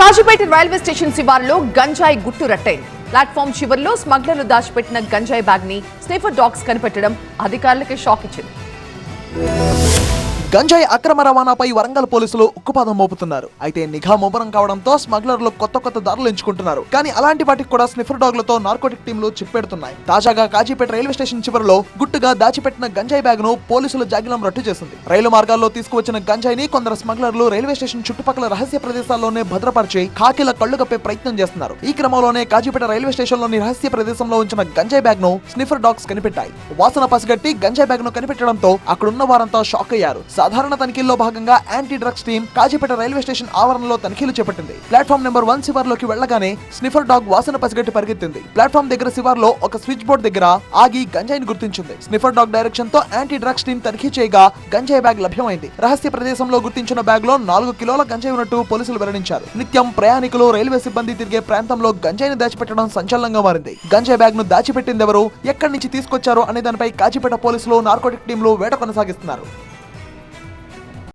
Kazipet railway station శివారులో గంజాయి గుట్టు రట్టైంది. ప్లాట్ఫామ్ చివరిలో స్మగ్లర్లు దాచిపెట్టిన గంజాయి బ్యాగ్ని స్నేఫర్ డాగ్స్ కనిపెట్టడం అధికారులకి షాక్ ఇచ్చింది. గంజాయి అక్రమ రవాణాపై వరంగల్ పోలీసులు ఉక్కుపాదం మోపుతున్నారు. అయితే నిఘా ముమ్మరం కావడంతో స్మగ్లర్లు కొత్త కొత్త దారులు ఎంచుకుంటున్నారు. కానీ అలాంటి వాటికి కూడా స్నిఫర్ డాగ్లతో నార్కోటిక్ టీంలు చిప్పెడుతున్నాయి. తాజాగా కాజీపేట రైల్వే స్టేషన్ చివరిలో గుట్టుగా దాచిపెట్టిన గంజాయి బ్యాగ్ను పోలీసులు జాగిలం రట్టు చేసింది. రైలు మార్గాల్లో తీసుకువచ్చిన గంజాయిని కొందరు స్మగ్లర్లు రైల్వే స్టేషన్ చుట్టుపక్కల రహస్య ప్రదేశాల్లోనే భద్రపరిచి కాకిల కళ్ళు కప్పే ప్రయత్నం చేస్తున్నారు. ఈ క్రమంలోనే కాజీపేట రైల్వే స్టేషన్లోని రహస్య ప్రదేశంలో ఉంచిన గంజాయి బ్యాగ్ను స్నిఫర్ డాగ్స్ కనిపెట్టాయి. వాసన పసిగట్టి గంజాయి బ్యాగ్ను కనిపెట్టడంతో అక్కడున్న వారంతా షాక్ అయ్యారు. సాధారణ తనిఖీల్లో భాగంగా anti drugs team Kazipet railway station ఆవరణలో తనిఖీలు చేపట్టింది. ప్లాట్ఫామ్ నెంబర్ వన్ శివార్లోకి వెళ్ళగానే స్నిఫర్ డాగ్ వాసన పసిగట్టి పరిగెత్తింది. ప్లాట్ఫామ్ దగ్గర శివార్లో ఒక స్విచ్ బోర్డ్ దగ్గర ఆగి గంజాయిని గుర్తించింది. స్నిఫర్ డాగ్ డైరెక్షన్తో యాంటీ డ్రగ్స్ టీం తనిఖీ చేయగా గంజాయి బ్యాగ్ లభ్యమైంది. రహస్య ప్రదేశంలో గుర్తించిన బ్యాగ్లో నాలుగు కిలోల గంజాయి ఉన్నట్టు పోలీసులు వెల్లడించారు. నిత్యం ప్రయాణికులు రైల్వే సిబ్బంది తిరిగే ప్రాంతంలో గంజాయిని దాచిపెట్టడం సంచలనంగా మారింది. గంజాయి బ్యాగ్ను దాచిపెట్టింది ఎవరు ఎక్కడి నుంచి తీసుకొచ్చారు అనే దానిపై కాచిపేట పోలీసులు నార్కోటిక్ టీంలు వేట కొనసాగిస్తున్నారు.